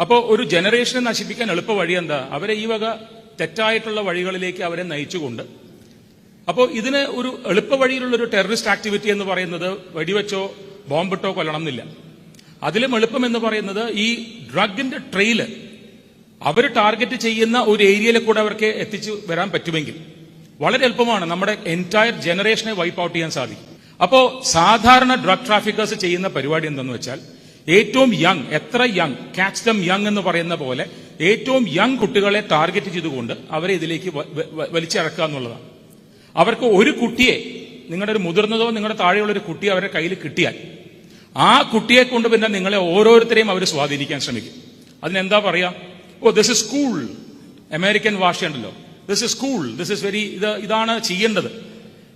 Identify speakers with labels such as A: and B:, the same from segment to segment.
A: അപ്പോൾ ഒരു ജനറേഷനെ നശിപ്പിക്കാൻ എളുപ്പ വഴി എന്താ? അവരെ ഈ വക തെറ്റായിട്ടുള്ള വഴികളിലേക്ക് അവരെ നയിച്ചുകൊണ്ട്. അപ്പോ ഇതിന് ഒരു എളുപ്പ വഴിയിലുള്ള ഒരു ടെററിസ്റ്റ് ആക്ടിവിറ്റി എന്ന് പറയുന്നത് വെടിവെച്ചോ ബോംബിട്ടോ കൊല്ലണം എന്നില്ല അതിലും എളുപ്പം എന്ന് പറയുന്നത് ഈ ഡ്രഗിന്റെ ട്രെയിൽ അവർ ടാർഗറ്റ് ചെയ്യുന്ന ഒരു ഏരിയയിലെ കൂടെ അവർക്ക് എത്തിച്ചു വരാൻ പറ്റുമെങ്കിൽ വളരെ എളുപ്പമാണ് നമ്മുടെ എന്റയർ ജനറേഷനെ വൈപ്പ് ഔട്ട് ചെയ്യാൻ സാധിക്കും. അപ്പോ സാധാരണ ഡ്രഗ് ട്രാഫിക്കേഴ്സ് ചെയ്യുന്ന പരിപാടി എന്തെന്ന് വെച്ചാൽ ഏറ്റവും യങ് എത്ര യങ് കാച്ച് ദം യങ് എന്ന് പറയുന്ന പോലെ ഏറ്റവും യങ് കുട്ടികളെ ടാർഗറ്റ് ചെയ്തുകൊണ്ട് അവരെ ഇതിലേക്ക് വലിച്ചിറക്കുക എന്നുള്ളതാണ്. അവർക്ക് ഒരു കുട്ടിയെ നിങ്ങളുടെ ഒരു മുതിർന്നതോ നിങ്ങളുടെ താഴെയുള്ള ഒരു കുട്ടിയെ അവരുടെ കയ്യിൽ കിട്ടിയാൽ ആ കുട്ടിയെ കൊണ്ട് പിന്നെ നിങ്ങളെ ഓരോരുത്തരെയും അവർ സ്വാധീനിക്കാൻ ശ്രമിക്കും. അതിനെന്താ പറയാ? Oh this is school American ഭാഷയുണ്ടല്ലോ. This is cool this is very ഇത് ഇതാണ് ചെയ്യേണ്ടത്.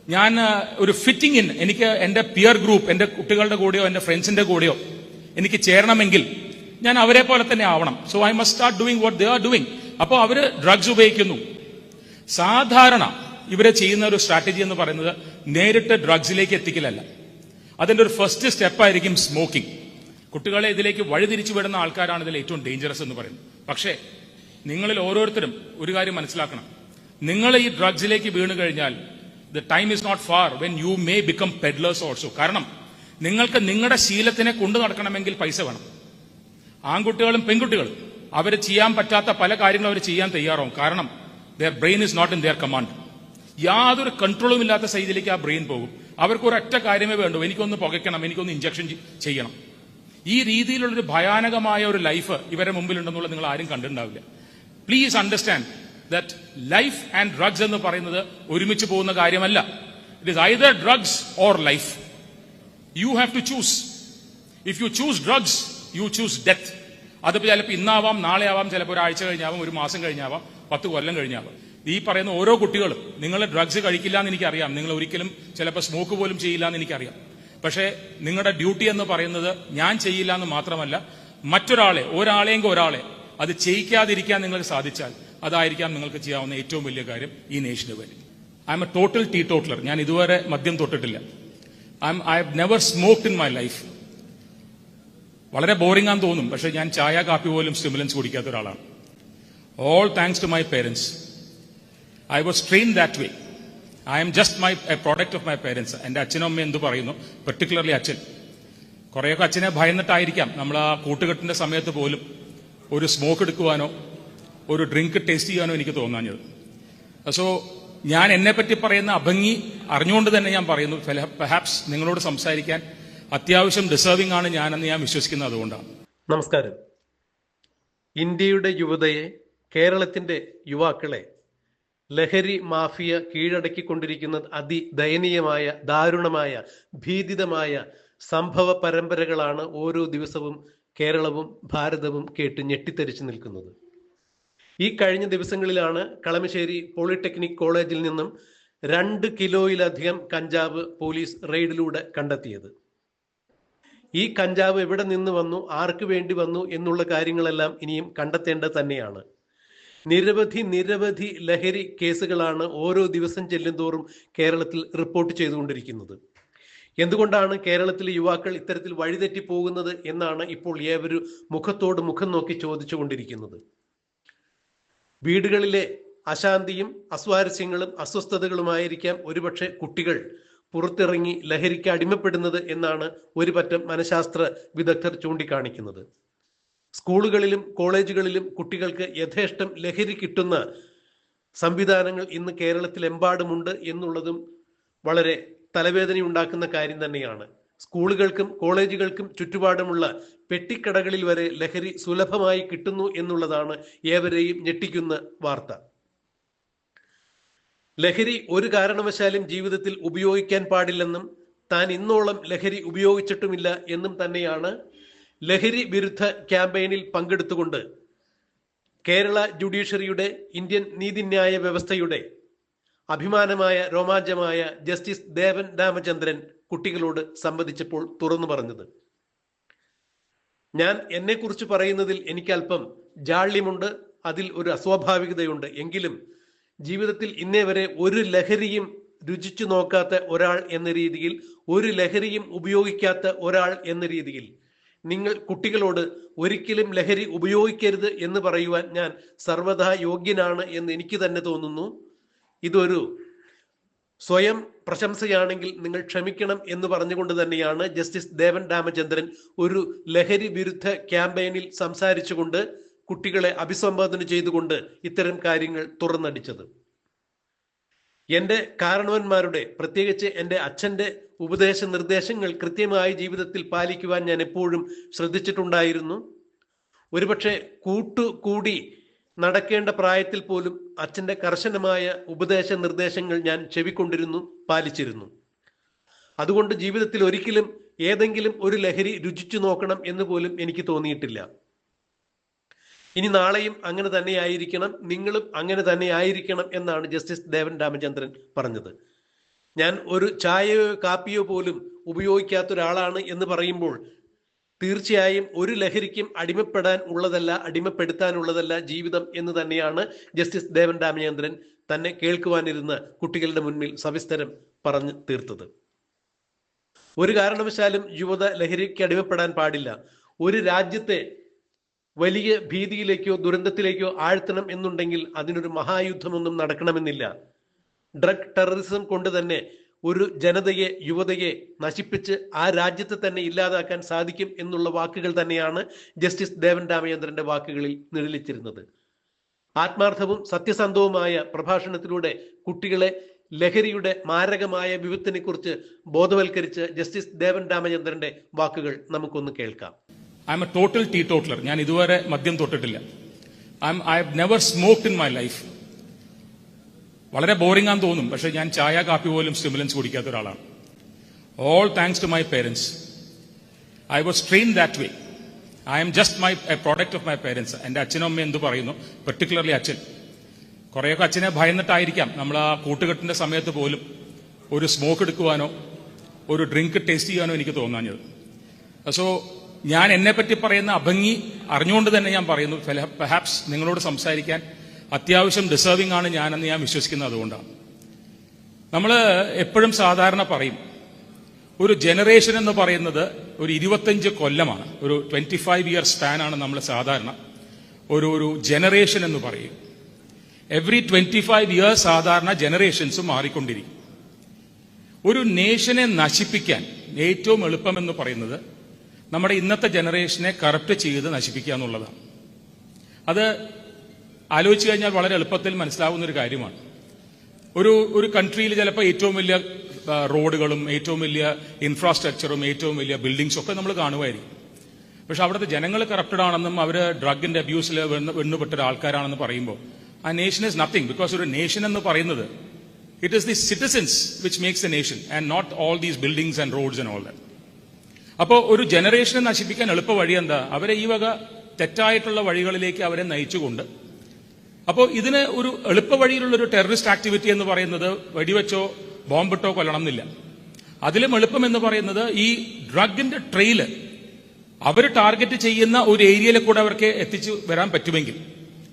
A: ഞാൻ ഒരു ഫിറ്റിംഗ് ഇൻ എനിക്ക് എന്റെ പിയർ ഗ്രൂപ്പ് എന്റെ കുട്ടികളുടെ കൂടെയോ എന്റെ ഫ്രണ്ട്സിന്റെ കൂടെയോ എനിക്ക് ചേരണമെങ്കിൽ ഞാൻ അവരെ പോലെ തന്നെ ആവണം. So I must start doing what they are doing അപ്പോൾ അവർ ഡ്രഗ്സ് ഉപയോഗിക്കുന്നു. സാധാരണ ഇവരെ ചെയ്യുന്ന ഒരു സ്ട്രാറ്റജി എന്ന് പറയുന്നത് നേരിട്ട് ഡ്രഗ്സിലേക്ക് എത്തിക്കലല്ല. അതിന്റെ ഒരു ഫസ്റ്റ് സ്റ്റെപ്പായിരിക്കും സ്മോക്കിംഗ് കുട്ടികളെ ഇതിലേക്ക് വഴിതിരിച്ചു വിടുന്ന ആൾക്കാരാണ് ഇതിൽ ഏറ്റവും ഡേഞ്ചറസ് എന്ന് പറയുന്നത്. പക്ഷേ നിങ്ങളിൽ ഓരോരുത്തരും ഒരു കാര്യം മനസ്സിലാക്കണം. നിങ്ങൾ ഈ ഡ്രഗ്സിലേക്ക് വീണു കഴിഞ്ഞാൽ the time is not far when you may become peddlers also കാരണം നിങ്ങൾക്ക് നിങ്ങളുടെ ശീലത്തിനെ കൊണ്ടു നടക്കണമെങ്കിൽ പൈസ വേണം. ആൺകുട്ടികളും പെൺകുട്ടികളും അവർ ചെയ്യാൻ പറ്റാത്ത പല കാര്യങ്ങളും അവർ ചെയ്യാൻ തയ്യാറാവും. കാരണം their brain is not in their command യാതൊരു കൺട്രോളും ഇല്ലാത്ത സൈഡിലേക്ക് ആ ബ്രെയിൻ പോകും. അവർക്ക് ഒരൊറ്റ കാര്യമേ വേണ്ടൂ. എനിക്കൊന്ന് പുകയ്ക്കണം എനിക്കൊന്ന് ഇഞ്ചക്ഷൻ ചെയ്യണം. ഈ രീതിയിലുള്ള ഒരു ഭയാനകമായ ഒരു ലൈഫ് ഇവരെ മുമ്പിലുണ്ടെന്നുള്ളത് നിങ്ങൾ ആരും കണ്ടിട്ടുണ്ടാവില്ല. Please understand that life and drugs എന്ന് പറയുന്നത് ഒരുമിച്ച് പോകുന്ന കാര്യമല്ല. It is either drugs or life you have to choose if you choose drugs you choose death അതിപ്പോ ചിലപ്പോൾ ഇന്നാവാം നാളെ ആവാം ചിലപ്പോൾ ഒരാഴ്ച കഴിഞ്ഞാവാം ഒരു മാസം കഴിഞ്ഞാവാം പത്ത് കൊല്ലം കഴിഞ്ഞാവാം. ഈ പറയുന്ന ഓരോ കുട്ടികളും നിങ്ങൾ ഡ്രഗ്സ് കഴിക്കില്ല എന്ന് എനിക്കറിയാം. നിങ്ങൾ ഒരിക്കലും ചിലപ്പോൾ സ്മോക്ക് പോലും ചെയ്യില്ല എന്ന് എനിക്കറിയാം. പക്ഷേ നിങ്ങളുടെ ഡ്യൂട്ടി എന്ന് പറയുന്നത് ഞാൻ ചെയ്യില്ല എന്ന് മാത്രമല്ല മറ്റൊരാളെ ഒരാളെങ്കിൽ ഒരാളെ അത് ചെയ്യിക്കാതിരിക്കാൻ നിങ്ങൾക്ക് സാധിച്ചാൽ അതായിരിക്കാം നിങ്ങൾക്ക് ചെയ്യാവുന്ന ഏറ്റവും വലിയ കാര്യം ഈ നേഷന് വേണ്ടി. I am a total tee totaller ഞാൻ ഇതുവരെ മദ്യം തൊട്ടിട്ടില്ല. I I have never smoked in my life വളരെ ബോറിംഗ് ആണെന്ന് തോന്നും. പക്ഷെ ഞാൻ ചായ കാപ്പി പോലും സ്റ്റിമുലൻസ് കുടിക്കാത്ത ഒരാളാണ്. All thanks to my parents I was train that way I am just my product of my parents എന്റെ അച്ഛനും അമ്മയും എന്ത് പറയുന്നു? പെർട്ടിക്കുലർലി അച്ഛൻ. കുറേയൊക്കെ അച്ഛനെ ഭയന്നിട്ടായിരിക്കാം. നമ്മൾ ആ കൂട്ടുകെട്ടിന്റെ സമയത്ത് പോലും ഒരു സ്മോക്ക് എടുക്കുവാനോ ഒരു ഡ്രിങ്ക് ടേസ്റ്റ് ചെയ്യാനോ എനിക്ക് തോന്നാഞ്ഞത്. സോ ഞാൻ എന്നെ പറ്റി പറയുന്ന അഭംഗി അറിഞ്ഞുകൊണ്ട് തന്നെ ഞാൻ പറയുന്നു. പെർഹാപ്സ് നിങ്ങളോട് സംസാരിക്കാൻ അത്യാവശ്യം ഡിസേർവിംഗ് ആണ് ഞാനെന്ന് ഞാൻ വിശ്വസിക്കുന്നത് അതുകൊണ്ടാണ്.
B: നമസ്കാരം. ഇന്ത്യയുടെ യുവതയെ കേരളത്തിന്റെ യുവാക്കളെ ലഹരി മാഫിയ കീഴടക്കിക്കൊണ്ടിരിക്കുന്ന അതിദയനീയമായ ദാരുണമായ ഭീതിതമായ സംഭവ പരമ്പരകളാണ് ഓരോ ദിവസവും കേരളവും ഭാരതവും കേട്ട് ഞെട്ടിത്തരിച്ചു നിൽക്കുന്നത്. ഈ കഴിഞ്ഞ ദിവസങ്ങളിലാണ് കളമശ്ശേരി പോളിടെക്നിക് കോളേജിൽ നിന്നും രണ്ട് കിലോയിലധികം കഞ്ചാവ് പോലീസ് റെയ്ഡിലൂടെ കണ്ടെത്തിയത്. ഈ കഞ്ചാവ് എവിടെ നിന്ന് വന്നു ആർക്ക് വേണ്ടി വന്നു എന്നുള്ള കാര്യങ്ങളെല്ലാം ഇനിയും കണ്ടെത്തേണ്ടത് തന്നെയാണ്. നിരവധി നിരവധി ലഹരി കേസുകളാണ് ഓരോ ദിവസം ചെല്ലുന്തോറും കേരളത്തിൽ റിപ്പോർട്ട് ചെയ്തുകൊണ്ടിരിക്കുന്നത്. എന്തുകൊണ്ടാണ് കേരളത്തിലെ യുവാക്കൾ ഇത്തരത്തിൽ വഴിതെറ്റി പോകുന്നത് എന്നാണ് ഇപ്പോൾ ഏവരും മുഖത്തോട് മുഖം നോക്കി ചോദിച്ചുകൊണ്ടിരിക്കുന്നത്. വീടുകളിലെ അശാന്തിയും അസ്വാരസ്യങ്ങളും അസ്വസ്ഥതകളുമായിരിക്കാം ഒരുപക്ഷെ കുട്ടികൾ പുറത്തിറങ്ങി ലഹരിക്ക് അടിമപ്പെടുന്നത് എന്നാണ് ഒരു പറ്റം മനഃശാസ്ത്ര വിദഗ്ധർ ചൂണ്ടിക്കാണിക്കുന്നത്. സ്കൂളുകളിലും കോളേജുകളിലും കുട്ടികൾക്ക് യഥേഷ്ടം ലഹരി കിട്ടുന്ന സംവിധാനങ്ങൾ ഇന്ന് കേരളത്തിലെമ്പാടുമുണ്ട് എന്നുള്ളതും വളരെ തലവേദനയുണ്ടാക്കുന്ന കാര്യം തന്നെയാണ്. സ്കൂളുകൾക്കും കോളേജുകൾക്കും ചുറ്റുപാടുമുള്ള പെട്ടിക്കടകളിൽ വരെ ലഹരി സുലഭമായി കിട്ടുന്നു എന്നുള്ളതാണ് ഏവരെയും ഞെട്ടിക്കുന്ന വാർത്ത. ലഹരി ഒരു കാരണവശാലും ജീവിതത്തിൽ ഉപയോഗിക്കാൻ പാടില്ലെന്നും താൻ ഇന്നോളം ലഹരി ഉപയോഗിച്ചിട്ടുമില്ല എന്നും തന്നെയാണ് ലഹരി വിരുദ്ധ ക്യാമ്പയിനിൽ പങ്കെടുത്തുകൊണ്ട് കേരള ജുഡീഷ്യറിയുടെ ഇന്ത്യൻ നീതിന്യായ വ്യവസ്ഥയുടെ അഭിമാനമായ രോമാഞ്ചമായ ജസ്റ്റിസ് ദേവൻ രാമചന്ദ്രൻ കുട്ടികളോട് സംവദിച്ചപ്പോൾ തുറന്നു പറഞ്ഞത്. ഞാൻ എന്നെക്കുറിച്ച് പറയുന്നതിൽ എനിക്ക് അല്പം ജാള്യമുണ്ട് അതിൽ ഒരു അസ്വാഭാവികതയുണ്ട്. എങ്കിലും ജീവിതത്തിൽ ഇന്നേ വരെ ഒരു ലഹരിയും രുചിച്ചു നോക്കാത്ത ഒരാൾ എന്ന രീതിയിൽ ഒരു ലഹരിയും ഉപയോഗിക്കാത്ത ഒരാൾ എന്ന രീതിയിൽ നിങ്ങൾ കുട്ടികളോട് ഒരിക്കലും ലഹരി ഉപയോഗിക്കരുത് എന്ന് പറയുവാൻ ഞാൻ സർവതാ യോഗ്യനാണ് എന്ന് എനിക്ക് തന്നെ തോന്നുന്നു. ഇതൊരു സ്വയം പ്രശംസയാണെങ്കിൽ നിങ്ങൾ ക്ഷമിക്കണം എന്ന് പറഞ്ഞുകൊണ്ട് തന്നെയാണ് ജസ്റ്റിസ് ദേവൻ രാമചന്ദ്രൻ ഒരു ലഹരി വിരുദ്ധ ക്യാമ്പയിനിൽ സംസാരിച്ചുകൊണ്ട് കുട്ടികളെ അഭിസംബോധന ചെയ്തുകൊണ്ട് ഇത്തരം കാര്യങ്ങൾ തുറന്നടിച്ചത്. എന്റെ കാരണവന്മാരുടെ പ്രത്യേകിച്ച് എന്റെ അച്ഛന്റെ ഉപദേശ നിർദ്ദേശങ്ങൾ കൃത്യമായി ജീവിതത്തിൽ പാലിക്കുവാൻ ഞാൻ എപ്പോഴും ശ്രദ്ധിച്ചിട്ടുണ്ടായിരുന്നു. ഒരുപക്ഷെ കൂട്ടുകൂടി നടക്കേണ്ട പ്രായത്തിൽ പോലും അച്ഛന്റെ കർശനമായ ഉപദേശ നിർദ്ദേശങ്ങൾ ഞാൻ ചെവിക്കൊണ്ടിരുന്നു പാലിച്ചിരുന്നു. അതുകൊണ്ട് ജീവിതത്തിൽ ഒരിക്കലും ഏതെങ്കിലും ഒരു ലഹരി രുചിച്ചു നോക്കണം എന്ന് പോലും എനിക്ക് തോന്നിയിട്ടില്ല. ഇനി നാളെയും അങ്ങനെ തന്നെ ആയിരിക്കണം നിങ്ങളും അങ്ങനെ തന്നെ ആയിരിക്കണം എന്നാണ് ജസ്റ്റിസ് ദേവൻ രാമചന്ദ്രൻ പറഞ്ഞത്. ഞാൻ ഒരു ചായയോ കാപ്പിയോ പോലും ഉപയോഗിക്കാത്ത ഒരാളാണ് എന്ന് പറയുമ്പോൾ തീർച്ചയായും ഒരു ലഹരിക്കും അടിമപ്പെടാൻ ഉള്ളതല്ല അടിമപ്പെടുത്താനുള്ളതല്ല ജീവിതം എന്ന് തന്നെയാണ് ജസ്റ്റിസ് ദേവൻ രാമചന്ദ്രൻ തന്നെ കേൾക്കുവാനിരുന്ന കുട്ടികളുടെ മുന്നിൽ സവിസ്തരം പറഞ്ഞു തീർത്തത്. ഒരു കാരണവശാലും യുവത ലഹരിക്ക് അടിമപ്പെടാൻ പാടില്ല. ഒരു രാജ്യത്തെ വലിയ ഭീതിയിലേക്കോ ദുരന്തത്തിലേക്കോ ആഴ്ത്തണം എന്നുണ്ടെങ്കിൽ അതിനൊരു മഹായുദ്ധമൊന്നും നടക്കണമെന്നില്ല. ഡ്രഗ് ടെററിസം കൊണ്ട് തന്നെ ഒരു ജനതയെ യുവതയെ നശിപ്പിച്ച് ആ രാജ്യത്തെ തന്നെ ഇല്ലാതാക്കാൻ സാധിക്കും എന്നുള്ള വാക്കുകൾ തന്നെയാണ് ജസ്റ്റിസ് ദേവൻ രാമചന്ദ്രന്റെ വാക്കുകളിൽ നിഴലിച്ചിരുന്നത്. ആത്മാർത്ഥവും സത്യസന്ധവുമായ പ്രഭാഷണത്തിലൂടെ കുട്ടികളെ ലഹരിയുടെ മാരകമായ വിപത്തിനെ കുറിച്ച് ബോധവൽക്കരിച്ച് ജസ്റ്റിസ് ദേവൻ രാമചന്ദ്രന്റെ വാക്കുകൾ നമുക്കൊന്ന് കേൾക്കാം.
A: I am a total tee totaller ഞാൻ ഇതുവരെ മദ്യം തൊട്ടിട്ടില്ല. I I never smoked in my life വളരെ ബോറിംഗ് ആണെന്ന് തോന്നും. പക്ഷെ ഞാൻ ചായ കാപ്പി പോലും സ്റ്റിമുലൻസ് കുടിക്കാത്ത ഒരാളാണ്. All thanks to my parents I was train that way I am just my product of my parents എന്റെ അച്ഛനും അമ്മയും എന്ത് പറയുന്നു? പെർട്ടിക്കുലർലി അച്ഛൻ. കുറേയൊക്കെ അച്ഛനെ ഭയന്നിട്ടായിരിക്കാം. നമ്മൾ ആ കൂട്ടുകെട്ടിന്റെ സമയത്ത് പോലും ഒരു സ്മോക്ക് എടുക്കുവാനോ ഒരു ഡ്രിങ്ക് ടേസ്റ്റ് ചെയ്യാനോ എനിക്ക് തോന്നാഞ്ഞത്. സോ ഞാൻ എന്നെ പറ്റി പറയുന്ന അഭംഗി അറിഞ്ഞുകൊണ്ട് തന്നെ ഞാൻ പറയുന്നു. പെഹാപ്സ് നിങ്ങളോട് സംസാരിക്കാൻ അത്യാവശ്യം ഡിസേർവിംഗ് ആണ് ഞാനെന്ന് ഞാൻ വിശ്വസിക്കുന്നത് അതുകൊണ്ടാണ്. നമ്മൾ എപ്പോഴും സാധാരണ പറയും ഒരു ജനറേഷൻ എന്ന് പറയുന്നത് ഒരു ഇരുപത്തഞ്ച് കൊല്ലമാണ്. ഒരു ട്വന്റി ഫൈവ് ഇയർ സ്പാനാണ് നമ്മൾ സാധാരണ ഒരു ഒരു ജനറേഷൻ എന്ന് പറയും. എവറി ട്വന്റി ഫൈവ് ഇയേഴ്സ് സാധാരണ ജനറേഷൻസ് മാറിക്കൊണ്ടിരിക്കും. ഒരു നേഷനെ നശിപ്പിക്കാൻ ഏറ്റവും എളുപ്പമെന്ന് പറയുന്നത് നമ്മുടെ ഇന്നത്തെ ജനറേഷനെ കറപ്റ്റ് ചെയ്ത് നശിപ്പിക്കുക എന്നുള്ളതാണ്. അത് ആലോചിച്ച് കഴിഞ്ഞാൽ വളരെ എളുപ്പത്തിൽ മനസ്സിലാവുന്ന ഒരു കാര്യമാണ്. ഒരു ഒരു കൺട്രിയിൽ ചിലപ്പോൾ ഏറ്റവും വലിയ റോഡുകളും ഏറ്റവും വലിയ ഇൻഫ്രാസ്ട്രക്ചറും ഏറ്റവും വലിയ ബിൽഡിങ്സും ഒക്കെ നമ്മൾ കാണുമായിരിക്കും. പക്ഷെ അവിടുത്തെ ജനങ്ങൾ കറപ്റ്റഡ് ആണെന്നും അവർ ഡ്രഗിന്റെ അബ്യൂസിൽ വെണ്ണുപെട്ട ആൾക്കാരാണെന്ന് പറയുമ്പോൾ ആ നേഷൻ ഇസ് നത്തിങ് ബിക്കോസ് ഒരു നേഷൻ എന്ന് പറയുന്നത് it is the citizens which makes a nation and not all these buildings and roads and all that അപ്പോൾ ഒരു ജനറേഷനെ നശിപ്പിക്കാൻ എളുപ്പ വഴി എന്താ? അവരെ ഈ വക തെറ്റായിട്ടുള്ള വഴികളിലേക്ക് അവരെ നയിച്ചുകൊണ്ട് അപ്പോൾ ഇതിന് ഒരു എളുപ്പ വഴിയിലുള്ള ഒരു ടെററിസ്റ്റ് ആക്ടിവിറ്റി എന്ന് പറയുന്നത് വെടിവെച്ചോ ബോംബിട്ടോ കൊല്ലണം എന്നില്ല അതിലും എളുപ്പം എന്ന് പറയുന്നത് ഈ ഡ്രഗിന്റെ ട്രെയിൽ അവർ ടാർഗറ്റ് ചെയ്യുന്ന ഒരു ഏരിയയിൽ കൂടെ അവർക്ക് എത്തിച്ചു വരാൻ പറ്റുമെങ്കിൽ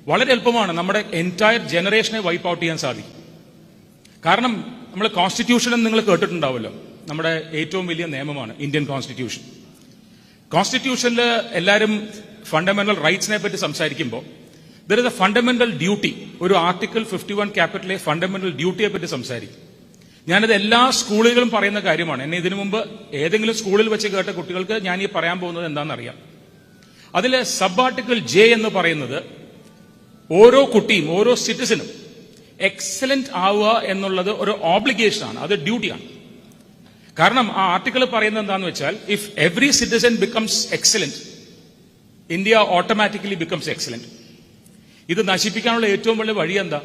A: വളരെ എളുപ്പമാണ് നമ്മുടെ എന്റയർ ജനറേഷനെ വൈപ്പ് ഔട്ട് ചെയ്യാൻ സാധിക്കും. കാരണം നമ്മൾ കോൺസ്റ്റിറ്റ്യൂഷൻ നിങ്ങൾ കേട്ടിട്ടുണ്ടാവുമല്ലോ നമ്മുടെ ഏറ്റവും വലിയ നിയമമാണ് ഇന്ത്യൻ കോൺസ്റ്റിറ്റ്യൂഷൻ. കോൺസ്റ്റിറ്റ്യൂഷനിൽ എല്ലാവരും ഫണ്ടമെന്റൽ റൈറ്റ്സിനെ പറ്റി സംസാരിക്കുമ്പോൾ there is a fundamental duty ഒരു ആർട്ടിക്കിൾ ഫിഫ്റ്റി വൺ ക്യാപിറ്റലെ ഫണ്ടമെന്റൽ ഡ്യൂട്ടിയെ പറ്റി സംസാരിക്കും. ഞാനത് എല്ലാ സ്കൂളുകളും പറയുന്ന കാര്യമാണ്. എന്നെ ഇതിനു മുമ്പ് ഏതെങ്കിലും സ്കൂളിൽ വെച്ച് കേട്ട കുട്ടികൾക്ക് ഞാൻ ഈ പറയാൻ പോകുന്നത് എന്താണെന്നറിയാം. അതിലെ സബ് ആർട്ടിക്കിൾ ജെ എന്ന് പറയുന്നത് ഓരോ കുട്ടിയും ഓരോ സിറ്റിസനും എക്സലന്റ് ആവുക എന്നുള്ളത് ഒരു ഓബ്ലിഗേഷൻ ആണ്. അത് ഡ്യൂട്ടിയാണ് കാരണം ആ ആർട്ടിക്കിൾ പറയുന്നത് എന്താന്ന് വെച്ചാൽ if every citizen becomes excellent India automatically becomes excellent ഇത് നശിപ്പിക്കാനുള്ള ഏറ്റവും വലിയ വഴി എന്താ?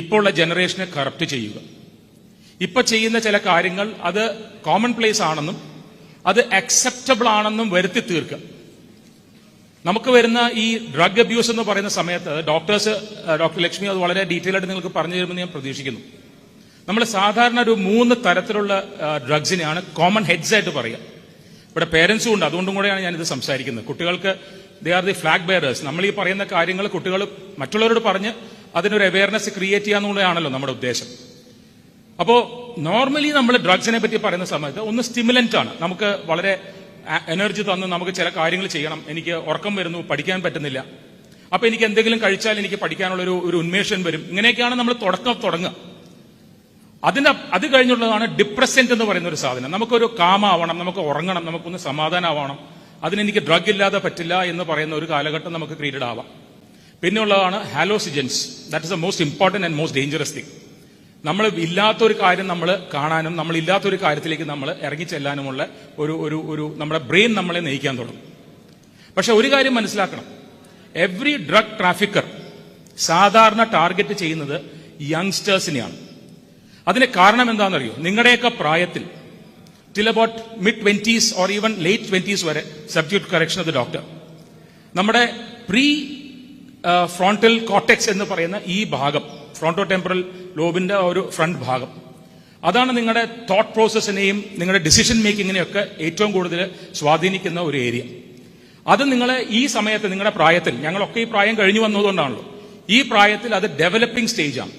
A: ഇപ്പോൾ ഉള്ള ജനറേഷനെ കറപ്റ്റ് ചെയ്യുക. ഇപ്പൊ ചെയ്യുന്ന ചില കാര്യങ്ങൾ അത് കോമൺ പ്ലേസ് ആണെന്നും അത് അക്സെപ്റ്റബിൾ ആണെന്നും വരുത്തി തീർക്കുക. നമുക്ക് വരുന്ന ഈ ഡ്രഗ് അബ്യൂസ് എന്ന് പറയുന്ന സമയത്ത് ഡോക്ടേഴ്സ് ഡോക്ടർ ലക്ഷ്മി അത് വളരെ ഡീറ്റെയിൽ ആയിട്ട് നിങ്ങൾക്ക് പറഞ്ഞു തരുമെന്ന് ഞാൻ പ്രതീക്ഷിക്കുന്നു. നമ്മൾ സാധാരണ ഒരു മൂന്ന് തരത്തിലുള്ള ഡ്രഗ്സിനെയാണ് കോമൺ ഹെഡ്സ് ആയിട്ട് പറയുക. ഇവിടെ പേരൻസും ഉണ്ട് അതുകൊണ്ടും കൂടെയാണ് ഞാനിത് സംസാരിക്കുന്നത്. കുട്ടികൾക്ക് they are the flag bearers നമ്മൾ ഈ പറയുന്ന കാര്യങ്ങൾ കുട്ടികൾ മറ്റുള്ളവരോട് പറഞ്ഞ് അതിനൊരു അവയർനെസ് ക്രിയേറ്റ് ചെയ്യാന്നുള്ളതാണല്ലോ നമ്മുടെ ഉദ്ദേശം. അപ്പോ നോർമലി നമ്മൾ ഡ്രഗ്സിനെ പറ്റി പറയുന്ന സമയത്ത് ഒന്ന് സ്റ്റിമുലന്റ് ആണ്. നമുക്ക് വളരെ എനർജി തന്ന് നമുക്ക് ചില കാര്യങ്ങൾ ചെയ്യണം. എനിക്ക് ഉറക്കം വരുന്നു പഠിക്കാൻ പറ്റുന്നില്ല. അപ്പൊ എനിക്ക് എന്തെങ്കിലും കഴിച്ചാൽ എനിക്ക് പഠിക്കാനുള്ള ഒരു ഒരു ഉന്മേഷം വരും. ഇങ്ങനെയൊക്കെയാണ് നമ്മൾ തുടക്കം തുടങ്ങുക. അതിന് അത് കഴിഞ്ഞുള്ളതാണ് ഡിപ്രസന്റ് എന്ന് പറയുന്ന ഒരു സാധനം. നമുക്കൊരു കാമാവണം നമുക്ക് ഉറങ്ങണം നമുക്കൊന്ന് സമാധാനമാവണം അതിനെനിക്ക് ഡ്രഗ് ഇല്ലാതെ പറ്റില്ല എന്ന് പറയുന്ന ഒരു കാലഘട്ടം നമുക്ക് ക്രിയേറ്റഡ് ആവാം. പിന്നെയുള്ളതാണ് hallucinogens that is the most important and most dangerous thing നമ്മൾ ഇല്ലാത്തൊരു കാര്യം നമ്മൾ കാണാനും നമ്മൾ ഇല്ലാത്തൊരു കാര്യത്തിലേക്ക് നമ്മൾ ഇറങ്ങിച്ചെല്ലാനുമുള്ള ഒരു ഒരു ഒരു നമ്മുടെ ബ്രെയിൻ നമ്മളെ നയിക്കാൻ തുടങ്ങും. പക്ഷെ ഒരു കാര്യം മനസ്സിലാക്കണം. എവ്രി ഡ്രഗ് ട്രാഫിക്കർ സാധാരണ ടാർഗറ്റ് ചെയ്യുന്നത് യങ്സ്റ്റേഴ്സിനെയാണ് അതിന് കാരണം എന്താണെന്നറിയോ? നിങ്ങളുടെയൊക്കെ പ്രായത്തിൽ till about mid twenties or even late twenties വരെ subject correction of the doctor നമ്മുടെ പ്രീ ഫ്രോണ്ടൽ കോട്ടെക്സ് എന്ന് പറയുന്ന ഈ ഭാഗം ഫ്രോണ്ടോ ടെമ്പറൽ ലോബിന്റെ ഒരു ഫ്രണ്ട് ഭാഗം. അതാണ് നിങ്ങളുടെ തോട്ട് പ്രോസസ്സിനെയും നിങ്ങളുടെ ഡിസിഷൻ മേക്കിങ്ങിനെയൊക്കെ ഏറ്റവും കൂടുതൽ സ്വാധീനിക്കുന്ന ഒരു ഏരിയ അത് നിങ്ങളെ ഈ സമയത്ത് നിങ്ങളുടെ പ്രായത്തിൽ ഞങ്ങളൊക്കെ ഈ പ്രായം കഴിഞ്ഞു വന്നതുകൊണ്ടാണല്ലോ ഈ പ്രായത്തിൽ അത് ഡെവലപ്പിംഗ് സ്റ്റേജാണ്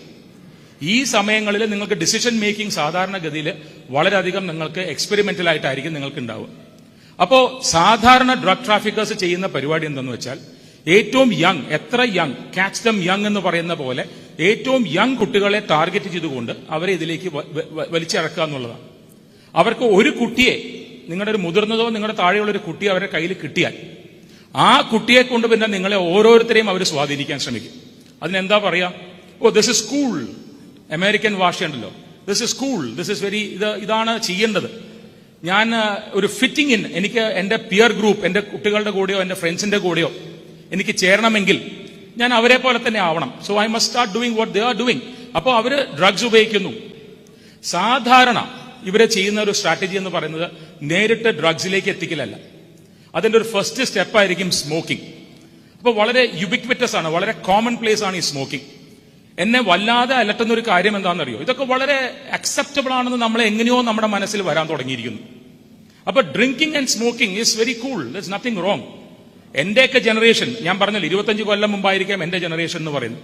A: ഈ സമയങ്ങളിൽ നിങ്ങൾക്ക് ഡിസിഷൻ മേക്കിംഗ് സാധാരണഗതിയിൽ വളരെയധികം നിങ്ങൾക്ക് എക്സ്പെരിമെന്റൽ ആയിട്ടായിരിക്കും നിങ്ങൾക്ക് ഉണ്ടാവുക അപ്പോ സാധാരണ ഡ്രഗ് ട്രാഫിക്കേഴ്സ് ചെയ്യുന്ന പരിപാടി എന്തെന്ന് വെച്ചാൽ ഏറ്റവും യങ് എത്ര യങ് ക്യാച്ച് ദം യങ് എന്ന് പറയുന്ന പോലെ ഏറ്റവും യങ് കുട്ടികളെ ടാർഗറ്റ് ചെയ്തുകൊണ്ട് അവരെ ഇതിലേക്ക് വലിച്ചിറക്കുക എന്നുള്ളതാണ്. അവർക്ക് ഒരു കുട്ടിയെ നിങ്ങളുടെ ഒരു മുതിർന്നതോ നിങ്ങളുടെ താഴെയുള്ള ഒരു കുട്ടിയെ അവരുടെ കയ്യിൽ കിട്ടിയാൽ ആ കുട്ടിയെ കൊണ്ട് പിന്നെ നിങ്ങളെ ഓരോരുത്തരെയും അവർ സ്വാധീനിക്കാൻ ശ്രമിക്കും. അതിനെന്താ പറയാ? Oh this is school American ഭാഷയുണ്ടല്ലോ. This is cool this is very ഇത് ഇതാണ് ചെയ്യേണ്ടത്. ഞാൻ ഒരു ഫിറ്റിംഗ് ഇൻ എനിക്ക് എന്റെ പിയർ ഗ്രൂപ്പ് എന്റെ കുട്ടികളുടെ കൂടെയോ എന്റെ ഫ്രണ്ട്സിന്റെ കൂടെയോ എനിക്ക് ചേരണമെങ്കിൽ ഞാൻ അവരെ പോലെ തന്നെ ആവണം. So I must start doing what they are doing അപ്പോൾ അവർ ഡ്രഗ്സ് ഉപയോഗിക്കുന്നു. സാധാരണ ഇവരെ ചെയ്യുന്ന ഒരു സ്ട്രാറ്റജി എന്ന് പറയുന്നത് നേരിട്ട് ഡ്രഗ്സിലേക്ക് എത്തിക്കലല്ല. അതിന്റെ ഒരു ഫസ്റ്റ് സ്റ്റെപ്പായിരിക്കും സ്മോക്കിംഗ് അപ്പോൾ വളരെ യുബിക്വിറ്റസ് ആണ് വളരെ കോമൺ പ്ലേസ് ആണ് ഈ സ്മോക്കിംഗ് എന്നെ വല്ലാതെ അലട്ടുന്ന ഒരു കാര്യം എന്താണെന്നറിയോ? ഇതൊക്കെ വളരെ അക്സെപ്റ്റബിൾ ആണെന്ന് നമ്മൾ എങ്ങനെയോ നമ്മുടെ മനസ്സിൽ വരാൻ തുടങ്ങിയിരിക്കുന്നു. അപ്പൊ drinking and smoking is very cool it's nothing wrong എന്റെയൊക്കെ ജനറേഷൻ ഞാൻ പറഞ്ഞല്ലോ ഇരുപത്തഞ്ച് കൊല്ലം മുമ്പായിരിക്കാം എന്റെ ജനറേഷൻ എന്ന് പറയുന്നത്.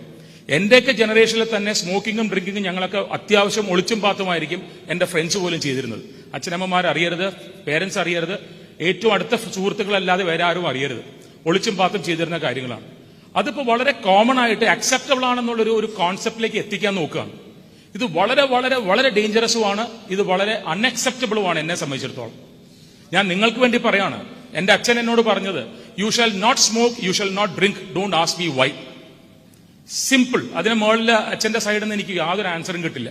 A: എന്റെയൊക്കെ ജനറേഷനിൽ തന്നെ സ്മോക്കിങ്ങും ഡ്രിങ്കിങ്ങും ഞങ്ങളൊക്കെ അത്യാവശ്യം ഒളിച്ചും പാത്തുമായിരിക്കും എന്റെ ഫ്രണ്ട്സ് പോലും ചെയ്തിരുന്നത്. അച്ഛനമ്മമാർ അറിയരുത് പേരൻസ് അറിയരുത്. ഏറ്റവും അടുത്ത സുഹൃത്തുക്കളല്ലാതെ വേറെ ആരും അറിയരുത്. ഒളിച്ചും പാത്തും ചെയ്തിരുന്ന കാര്യങ്ങളാണ്. അതിപ്പോ വളരെ കോമൺ ആയിട്ട് അക്സെപ്റ്റബിൾ ആണെന്നുള്ളൊരു ഒരു കോൺസെപ്റ്റിലേക്ക് എത്തിക്കാൻ നോക്കുകയാണ് ഇത് വളരെ വളരെ വളരെ ഡേഞ്ചറസുമാണ് ഇത് വളരെ അൺഅക്സെപ്റ്റബിളുമാണ് എന്നെ സംബന്ധിച്ചിടത്തോളം. ഞാൻ നിങ്ങൾക്ക് വേണ്ടി പറയാണ്. എന്റെ അച്ഛൻ എന്നോട് പറഞ്ഞത് you shall not smoke you shall not drink don't ask me why simple അതിന് മുകളിൽ അച്ഛന്റെ സൈഡിൽ നിന്ന് എനിക്ക് യാതൊരു ആൻസറും കിട്ടില്ല.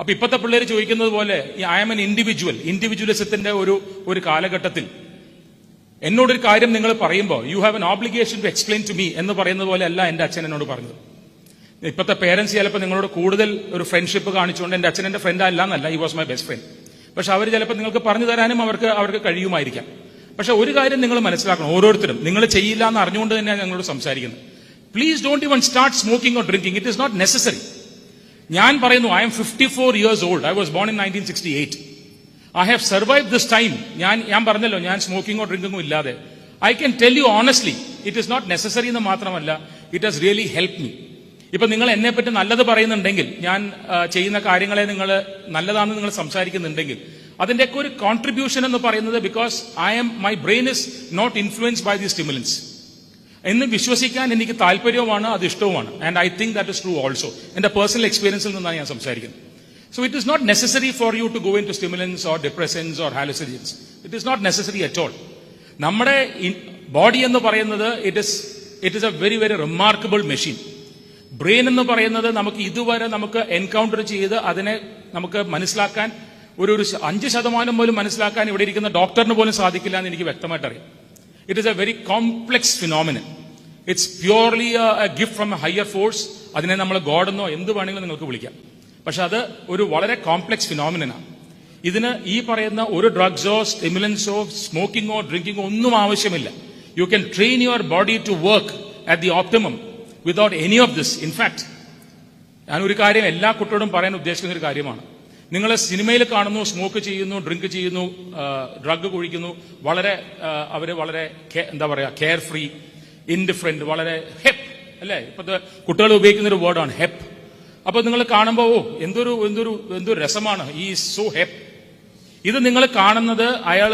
A: അപ്പൊ ഇപ്പോഴത്തെ പിള്ളേർ ചോദിക്കുന്നത് പോലെ ഐ ആം എൻ ഇൻഡിവിജ്വൽ ഇൻഡിവിജ്വലിസത്തിന്റെ ഒരു ഒരു കാലഘട്ടത്തിൽ എന്നോടൊരു കാര്യം നിങ്ങൾ പറയുമ്പോൾ you have an obligation to explain to me എന്ന് പറയുന്നത് പോലെ അല്ല എന്റെ അച്ഛൻ എന്നോട് പറഞ്ഞത്. ഇപ്പോഴത്തെ പേരൻസ് ചിലപ്പോൾ നിങ്ങളോട് കൂടുതൽ ഒരു ഫ്രണ്ട്ഷിപ്പ് കാണിച്ചുകൊണ്ട് എന്റെ അച്ഛൻ എന്റെ ഫ്രണ്ട് അല്ല എന്നല്ല ഈ വാസ് മൈ ബെസ്റ്റ് ഫ്രണ്ട് പക്ഷെ അവർ ചിലപ്പോൾ നിങ്ങൾക്ക് പറഞ്ഞു തരാനും അവർക്ക് അവർക്ക് കഴിയുമായിരിക്കാം. പക്ഷെ ഒരു കാര്യം നിങ്ങൾ മനസ്സിലാക്കണം ഓരോരുത്തരും നിങ്ങൾ ചെയ്യില്ല എന്ന് അറിഞ്ഞുകൊണ്ട് തന്നെയാണ് ഞങ്ങളോട് സംസാരിക്കുന്നത്. Please don't even start smoking or drinking it is not necessary ഞാൻ പറയുന്നു I am fifty four years old I was born in nineteen sixty eight I have survive this time ഞാൻ ഞാൻ പറഞ്ഞല്ലോ ഞാൻ സ്മോക്കിങ്ങോ ഡ്രിങ്കിങ്ങോ ഇല്ലാതെ. I can tell you honestly it is not necessary എന്ന് മാത്രമല്ല it has really help me ഇപ്പൊ നിങ്ങൾ എന്നെ പറ്റി നല്ലത് പറയുന്നുണ്ടെങ്കിൽ ഞാൻ ചെയ്യുന്ന കാര്യങ്ങളെ നിങ്ങൾ നല്ലതാണെന്ന് നിങ്ങൾ സംസാരിക്കുന്നുണ്ടെങ്കിൽ അതിന്റെയൊക്കെ ഒരു കോൺട്രിബ്യൂഷൻ എന്ന് പറയുന്നത് because I am my brain is not influence by the stimulants എന്ന് വിശ്വസിക്കാൻ എനിക്ക് താല്പര്യവുമാണ് അത് ഇഷ്ടവുമാണ്. And I think that is true also എന്റെ പേഴ്സണൽ എക്സ്പീരിയൻസിൽ നിന്നാണ് ഞാൻ സംസാരിക്കുന്നത്. So it is not necessary for you to go into stimulants or depressants or hallucinogens. It is not necessary at all. നമ്മുടെ ബോഡി എന്ന് പറയുന്നത് it is it is a very very remarkable machine brain എന്ന് പറയുന്നത് നമുക്ക് ഇതുവരെ നമുക്ക് encounter ചെയ്ത് അതിനെ നമുക്ക് മനസ്സിലാക്കാൻ ഒരു ഒരു അഞ്ച് ശതമാനം പോലും മനസ്സിലാക്കാൻ ഇവിടെ ഇരിക്കുന്ന ഡോക്ടറിന് പോലും സാധിക്കില്ല എന്ന് എനിക്ക് വ്യക്തമായിട്ട് അറിയാം it is a very complex phenomenon it's purely a gift from a higher force അതിനെ നമ്മൾ ഗോഡെന്നോ എന്ത് വേണമെങ്കിലും നിങ്ങൾക്ക് വിളിക്കാം. പക്ഷെ അത് ഒരു വളരെ കോംപ്ലക്സ് ഫിനോമിനനാണ് ഇതിന് ഈ പറയുന്ന ഒരു ഡ്രഗ്സോ സ്റ്റിമുലൻസോ സ്മോക്കിങ്ങോ ഡ്രിങ്കിങ്ങോ ഒന്നും ആവശ്യമില്ല. You can train your body to work at the optimum without any of this in fact ഞാൻ ഒരു കാര്യം എല്ലാ കുട്ടിയോടും പറയാൻ ഉദ്ദേശിക്കുന്ന ഒരു കാര്യമാണ്. നിങ്ങൾ സിനിമയിൽ കാണുന്നു സ്മോക്ക് ചെയ്യുന്നു ഡ്രിങ്ക് ചെയ്യുന്നു ഡ്രഗ് കുഴിക്കുന്നു വളരെ അവർ വളരെ എന്താ പറയുക കെയർ ഫ്രീ ഇൻഡിഫറെന്റ് വളരെ ഹെപ്പ് അല്ലേ? ഇപ്പോഴത്തെ കുട്ടികൾ ഉപയോഗിക്കുന്ന ഒരു വേർഡാണ് ഹെപ്പ് അപ്പൊ നിങ്ങൾ കാണുമ്പോൾ ഓ എന്തൊരു എന്തൊരു എന്തൊരു രസമാണ്. ഈ സോ ഹെപ്പ് ഇത് നിങ്ങൾ കാണുന്നത് അയാൾ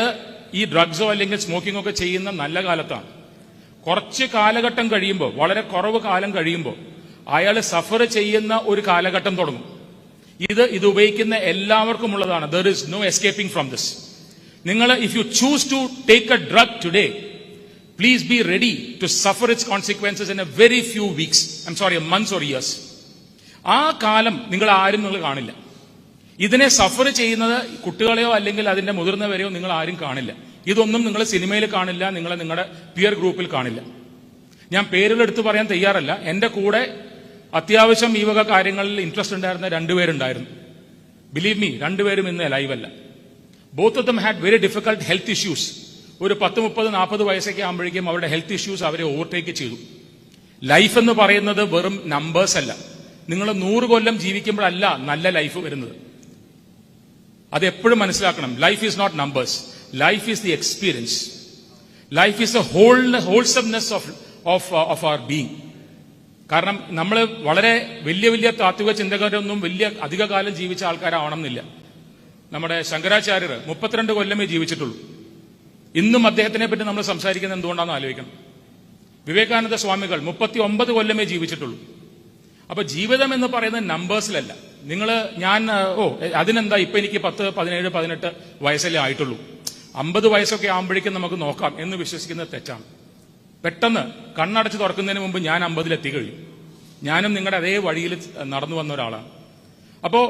A: ഈ ഡ്രഗ്സോ അല്ലെങ്കിൽ സ്മോക്കിംഗ് ഒക്കെ ചെയ്യുന്ന നല്ല കാലത്താണ്. കുറച്ച് കാലഘട്ടം കഴിയുമ്പോൾ വളരെ കുറവ് കാലം കഴിയുമ്പോൾ അയാൾ സഫർ ചെയ്യുന്ന ഒരു കാലഘട്ടം തുടങ്ങും. ഇത് ഇത് ഉപയോഗിക്കുന്ന എല്ലാവർക്കും ഉള്ളതാണ്. There is no escaping from this നിങ്ങൾ if you choose to take a drug today please be ready to suffer its consequences in a very few weeks I am sorry months or years ആ കാലം നിങ്ങൾ ആരും നിങ്ങൾ കാണില്ല. ഇതിനെ സഫർ ചെയ്യുന്നത് കുട്ടികളെയോ അല്ലെങ്കിൽ അതിന്റെ മുതിർന്നവരെയോ നിങ്ങൾ ആരും കാണില്ല. ഇതൊന്നും നിങ്ങൾ സിനിമയിൽ കാണില്ല നിങ്ങളെ നിങ്ങളുടെ പിയർ ഗ്രൂപ്പിൽ കാണില്ല. ഞാൻ പേരുകളെടുത്ത് പറയാൻ തയ്യാറല്ല. എന്റെ കൂടെ അത്യാവശ്യം ഈ വക കാര്യങ്ങളിൽ ഇൻട്രസ്റ്റ് ഉണ്ടായിരുന്ന രണ്ടുപേരുണ്ടായിരുന്നു. ബിലീവ് മീ രണ്ടുപേരും ഇന്ന് ലൈവല്ല both of them had very difficult health issues ഒരു പത്ത് മുപ്പത് നാൽപ്പത് വയസ്സൊക്കെ ആകുമ്പോഴേക്കും അവരുടെ ഹെൽത്ത് ഇഷ്യൂസ് അവരെ ഓവർടേക്ക് ചെയ്തു. ലൈഫ് എന്ന് പറയുന്നത് വെറും നമ്പേഴ്സ് അല്ല. നിങ്ങൾ നൂറ് കൊല്ലം ജീവിക്കുമ്പോഴല്ല നല്ല ലൈഫ് വരുന്നത്. അത് എപ്പോഴും മനസ്സിലാക്കണം life is not numbers life is the experience life is a whole wholesomeness of of of our being കാരണം നമ്മൾ വളരെ വലിയ വലിയ താത്വിക ചിന്തകരൊന്നും വലിയ അധികകാലം ജീവിച്ച ആൾക്കാരാവണമെന്നില്ല. നമ്മുടെ ശങ്കരാചാര്യർ മുപ്പത്തിരണ്ട് കൊല്ലമേ ജീവിച്ചിട്ടുള്ളൂ. ഇന്നും അദ്ദേഹത്തിനെ പറ്റി നമ്മൾ സംസാരിക്കുന്നത് എന്തുകൊണ്ടാണെന്ന് ആലോചിക്കണം. വിവേകാനന്ദ സ്വാമികൾ മുപ്പത്തി ഒമ്പത് കൊല്ലമേ ജീവിച്ചിട്ടുള്ളൂ. അപ്പൊ ജീവിതം എന്ന് പറയുന്നത് നമ്പേഴ്സിലല്ല നിങ്ങൾ ഞാൻ ഓ അതിനെന്താ ഇപ്പൊ എനിക്ക് പത്ത് പതിനേഴ് പതിനെട്ട് വയസ്സല്ലേ ആയിട്ടുള്ളൂ. അമ്പത് വയസ്സൊക്കെ ആകുമ്പോഴേക്കും നമുക്ക് നോക്കാം എന്ന് വിശ്വസിക്കുന്നത് തെറ്റാണ്. പെട്ടെന്ന് കണ്ണടച്ച് തുറക്കുന്നതിന് മുമ്പ് ഞാൻ അമ്പതിലെത്തി കഴിയും ഞാനും നിങ്ങളുടെ അതേ വഴിയിൽ നടന്നു വന്ന ഒരാളാണ്. അപ്പോ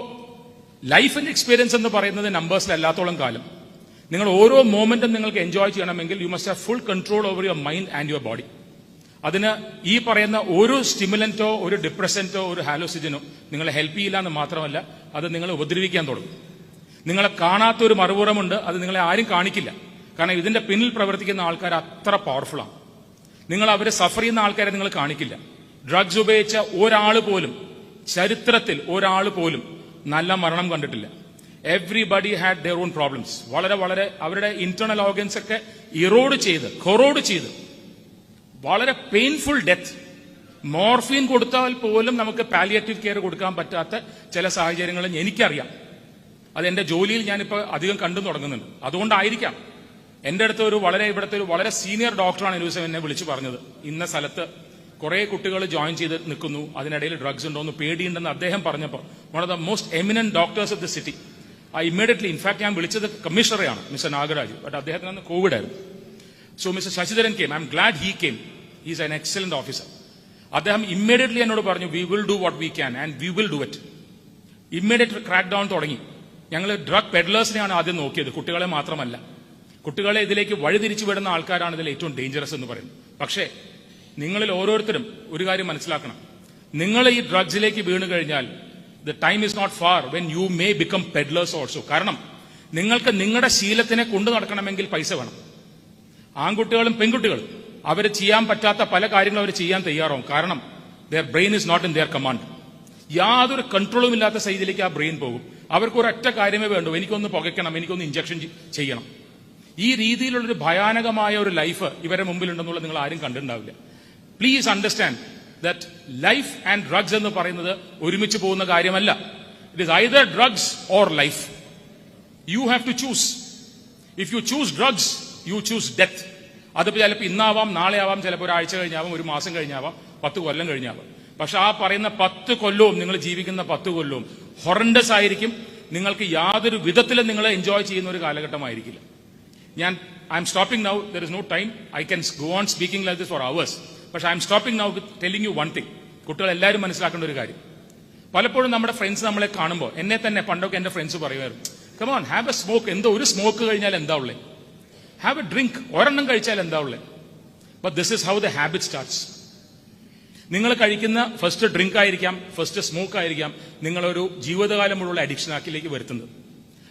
A: ലൈഫ് ആൻഡ് എക്സ്പീരിയൻസ് എന്ന് പറയുന്നത് നമ്പേഴ്സിലല്ലാത്തോളം കാലം. നിങ്ങൾ ഓരോ മോമെന്റും നിങ്ങൾക്ക് എൻജോയ് ചെയ്യണമെങ്കിൽ you must have full control over your mind and your body അതിന് ഈ പറയുന്ന ഒരു സ്റ്റിമുലന്റോ ഒരു ഡിപ്രസന്റോ ഒരു ഹാലോസിജനോ നിങ്ങളെ ഹെൽപ്പ് ചെയ്യില്ല എന്ന് മാത്രമല്ല അത് നിങ്ങളെ ഉപദ്രവിക്കാൻ തുടങ്ങും. നിങ്ങളെ കാണാത്ത ഒരു മറുപുറമുണ്ട് അത് നിങ്ങളെ ആരും കാണിക്കില്ല. കാരണം ഇതിന്റെ പിന്നിൽ പ്രവർത്തിക്കുന്ന ആൾക്കാർ അത്ര പവർഫുള്ളാണ് നിങ്ങൾ അവരെ സഫർ ചെയ്യുന്ന ആൾക്കാരെ നിങ്ങൾ കാണിക്കില്ല. ഡ്രഗ്സ് ഉപയോഗിച്ച ഒരാൾ പോലും ചരിത്രത്തിൽ ഒരാൾ പോലും നല്ല മരണം കണ്ടിട്ടില്ല. Everybody had their own problems വളരെ വളരെ അവരുടെ ഇന്റേണൽ ഓർഗൻസ് ഒക്കെ ഇറോഡ് ചെയ്ത് കൊറോഡ് ചെയ്ത് വളരെ പെയിൻഫുൾ ഡെത്ത് മോർഫിൻ കൊടുത്താൽ പോലും നമുക്ക് പാലിയേറ്റീവ് കെയർ കൊടുക്കാൻ പറ്റാത്ത ചില സാഹചര്യങ്ങളും എനിക്കറിയാം. അത് എന്റെ ജോലിയിൽ ഞാനിപ്പോൾ അധികം കണ്ടു തുടങ്ങുന്നുണ്ട്. അതുകൊണ്ടായിരിക്കാം എന്റെ അടുത്ത് ഒരു വളരെ ഇവിടുത്തെ ഒരു വളരെ സീനിയർ ഡോക്ടറാണ് ഒരു ദിവസം എന്നെ വിളിച്ചു പറഞ്ഞത്. ഇന്ന സ്ഥലത്ത് കുറെ കുട്ടികൾ ജോയിൻ ചെയ്ത് നിൽക്കുന്നു. അതിനിടയിൽ ഡ്രഗ്സ് ഉണ്ടോന്ന് പേടിയുണ്ടെന്ന് അദ്ദേഹം പറഞ്ഞപ്പോൾ one of the most eminent doctors of the city ah immediately in fact ഞാൻ വിളിച്ചത് കമ്മീഷണറെയാണ് മിസ്റ്റർ നാഗരാജ്. ബട്ട് അദ്ദേഹത്തിന് കോവിഡ് ആയിരുന്നു. So mister Sasidharan came I am glad he came is an excellent officer അദ്ദേഹം ഇമ്മീഡിയറ്റ്ലി എന്നോട് പറഞ്ഞു we will do what we can and we will do it immediate crack down തുടങ്ങി. ഞങ്ങൾ drug പെഡ്ലേഴ്സിനെയാണ് ആദ്യം നോക്കിയത്. കുട്ടികളെ മാത്രമല്ല. കുട്ടികളെ ഇതിലേക്ക് വഴിതിരിച്ചു വിടുന്ന ആൾക്കാരാണ് ഇതിൽ ഏറ്റവും ഡേഞ്ചറസ് എന്ന് പറയുന്നത്. പക്ഷേ നിങ്ങളിൽ ഓരോരുത്തരും ഒരു കാര്യം മനസ്സിലാക്കണം. നിങ്ങൾ ഈ ഡ്രഗ്സിലേക്ക് വീണ് കഴിഞ്ഞാൽ the time is not far when you may become peddlers also കാരണം നിങ്ങൾക്ക് നിങ്ങളുടെ ശീലത്തിനെ കൊണ്ടു നടക്കണമെങ്കിൽ പൈസ വേണം. ആൺകുട്ടികളും പെൺകുട്ടികളും. അവർ ചെയ്യാൻ പറ്റാത്ത പല കാര്യങ്ങളും അവർ ചെയ്യാൻ തയ്യാറാവും. കാരണം their brain is not in their command യാതൊരു കൺട്രോളും ഇല്ലാത്ത സൈഡിലേക്ക് ആ ബ്രെയിൻ പോകും. അവർക്ക് ഒരൊറ്റ കാര്യമേ വേണ്ടൂ. എനിക്കൊന്ന് പുകയ്ക്കണം എനിക്കൊന്ന് ഇഞ്ചക്ഷൻ ചെയ്യണം. ഈ രീതിയിലുള്ളൊരു ഭയാനകമായ ഒരു ലൈഫ് ഇവരെ മുമ്പിലുണ്ടെന്നുള്ളത് നിങ്ങൾ ആരും കണ്ടിട്ടുണ്ടാവില്ല. Please understand that life and drugs എന്ന് പറയുന്നത് ഒരുമിച്ച് പോകുന്ന കാര്യമല്ല. It is either drugs or life you have to choose if you choose drugs you choose death അതിപ്പോൾ ചിലപ്പോൾ ഇന്നാവാം നാളെ ആവാം ചിലപ്പോൾ ഒരാഴ്ച കഴിഞ്ഞാവാം ഒരു മാസം കഴിഞ്ഞാവാം പത്ത് കൊല്ലം കഴിഞ്ഞാവാം. പക്ഷെ ആ പറയുന്ന പത്ത് കൊല്ലവും നിങ്ങൾ ജീവിക്കുന്ന പത്ത് കൊല്ലവും ഹൊറണ്ടസ് ആയിരിക്കും. നിങ്ങൾക്ക് യാതൊരു വിധത്തിലും നിങ്ങൾ എൻജോയ് ചെയ്യുന്ന ഒരു കാലഘട്ടമായിരിക്കില്ല. ഞാൻ I am stopping now there is no time I can go on speaking like this for hours പക്ഷെ I am stopping now telling you one thing കുട്ടികൾ എല്ലാവരും മനസ്സിലാക്കേണ്ട ഒരു കാര്യം. പലപ്പോഴും നമ്മുടെ ഫ്രണ്ട്സ് നമ്മളെ കാണുമ്പോൾ എന്നെ തന്നെ പണ്ടൊക്കെ എന്റെ ഫ്രണ്ട്സ് പറയുമായിരുന്നു കമോൺ ഹാവ് എ സ്മോക്ക് എന്തോ ഒരു സ്മോക്ക് കഴിഞ്ഞാൽ എന്താ ഉള്ളേ? ഹാവ് എ ഡ്രിങ്ക് ഒരെണ്ണം കഴിച്ചാൽ എന്താ ഉള്ളത് but this is how the habit starts നിങ്ങൾ കഴിക്കുന്ന ഫസ്റ്റ് ഡ്രിങ്ക് ആയിരിക്കാം ഫസ്റ്റ് സ്മോക്ക് ആയിരിക്കാം നിങ്ങളൊരു ജീവിതകാലം മുഴുവൻ അഡിക്ഷൻ ആക്കിലേക്ക് വരുത്തുന്നത്.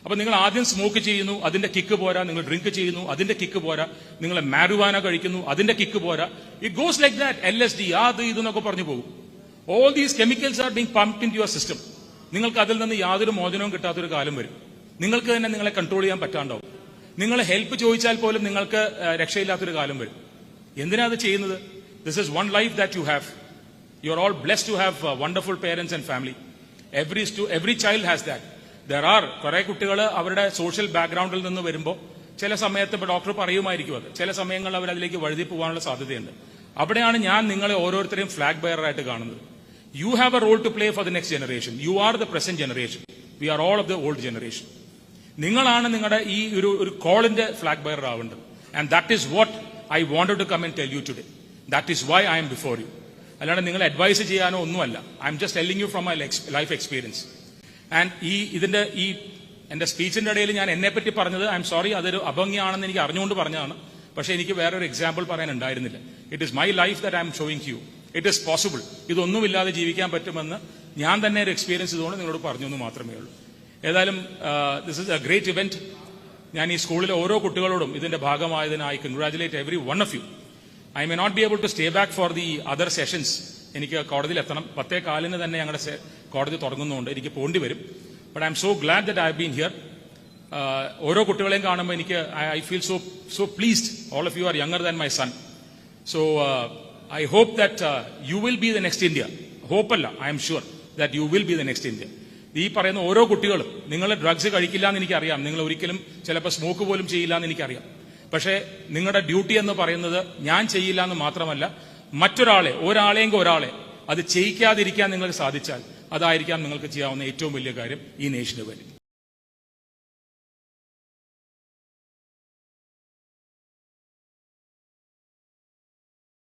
A: അപ്പൊ നിങ്ങൾ ആദ്യം സ്മോക്ക് ചെയ്യുന്നു അതിന്റെ കിക്ക് പോരാ നിങ്ങൾ ഡ്രിങ്ക് ചെയ്യുന്നു അതിന്റെ കിക്ക് പോരാ നിങ്ങൾ മാരുവാന കഴിക്കുന്നു അതിന്റെ കിക്ക് പോരാ. It goes like that L S D അത് ഇതെന്നൊക്കെ പറഞ്ഞു പോകും. All these chemicals are being pumped in your system നിങ്ങൾക്ക് അതിൽ നിന്ന് യാതൊരു മോചനവും കിട്ടാത്തൊരു കാലം വരും. നിങ്ങൾക്ക് തന്നെ നിങ്ങളെ കൺട്രോൾ ചെയ്യാൻ പറ്റാണ്ടാവും. നിങ്ങൾ ഹെൽപ്പ് ചോദിച്ചാൽ പോലും നിങ്ങൾക്ക് രക്ഷയില്ലാത്തൊരു കാലം വരും. എന്തിനാ അത് ചെയ്യുന്നത്? This is one life that you have you are all bless to have wonderful parents and family every every child has that there are കുറെ കുട്ടികൾ അവരുടെ സോഷ്യൽ ബാക്ക്ഗ്രൗണ്ടിൽ നിന്ന് വരുമ്പോൾ ചില സമയത്ത് ഇപ്പോൾ ഡോക്ടർ പറയുമായിരിക്കും അത്. ചില സമയങ്ങളിൽ അവർ അതിലേക്ക് വഴുതി പോകാനുള്ള സാധ്യതയുണ്ട്. അവിടെയാണ് ഞാൻ നിങ്ങളെ ഓരോരുത്തരെയും ഫ്ലാഗ് ബെയറായിട്ട് കാണുന്നത്. You have a role to play for the next generation you are the present generation we are all of the old generation നിങ്ങളാണ് നിങ്ങളുടെ ഈ ഒരു ഒരു കോളിന്റെ flag bear ആവേണ്ടത്. And that is what I wanted to come and tell you today that is why I am before you അല്ലാണ്ട് നിങ്ങൾ advice ചെയ്യാനോ ഒന്നുമല്ല. I am just telling you from my life experience and ഈ ഇതിന്റെ ഈ എന്റെ സ്പീച്ചിന്റെ ഇടയിൽ ഞാൻ എന്നെ പറ്റി പറഞ്ഞത് ഐ എം സോറി അതൊരു അഭംഗിയാണെന്ന് എനിക്ക് അറിഞ്ഞുകൊണ്ട് പറഞ്ഞതാണ്. പക്ഷേ എനിക്ക് വേറൊരു എക്സാമ്പിൾ പറയാൻ ഉണ്ടായിരുന്നില്ല. It is my life that I am showing you it is possible ഇതൊന്നുമില്ലാതെ ജീവിക്കാൻ പറ്റുമെന്ന് ഞാൻ തന്നെ ഒരു എക്സ്പീരിയൻസ് ഇതുകൊണ്ട് നിങ്ങളോട് പറഞ്ഞു എന്ന് മാത്രമേ ഉള്ളൂ. ഏതായാലും this is a great event ഞാൻ ഈ സ്കൂളിലെ ഓരോ കുട്ടികളോടും ഇതിന്റെ ഭാഗമായതിനായി congratulate every one of you I may not be able to stay back for the other sessions എനിക്ക് കോടതിയിൽ എത്തണം പത്തേ കാലിന് തന്നെ ഞങ്ങളുടെ കോടതി തുടങ്ങുന്നുണ്ട്. എനിക്ക് പോണ്ടി വരും. But I am so glad that I been here ഓരോ കുട്ടികളെയും കാണുമ്പോൾ എനിക്ക് I feel so so pleased all of you are younger than my son so I hope that you will be the next India ഹോപ്പല്ല I am sure that you will be the next India ഈ പറയുന്ന ഓരോ കുട്ടികളും നിങ്ങൾ drugs കഴിക്കില്ല എന്ന് എനിക്കറിയാം. നിങ്ങൾ ഒരിക്കലും ചിലപ്പോൾ സ്മോക്ക് പോലും ചെയ്യില്ല എന്ന് എനിക്കറിയാം. പക്ഷേ നിങ്ങളുടെ ഡ്യൂട്ടി എന്ന് പറയുന്നത് ഞാൻ ചെയ്യില്ല എന്ന് മാത്രമല്ല മറ്റൊരാളെ ഒരാളെങ്കിൽ ഒരാളെ അത് ചെയ്യിക്കാതിരിക്കാൻ നിങ്ങൾക്ക് സാധിച്ചാൽ അതായിരിക്കാം നിങ്ങൾക്ക് ചെയ്യാവുന്ന ഏറ്റവും വലിയ കാര്യം ഈ നേഷന് വേണ്ടി.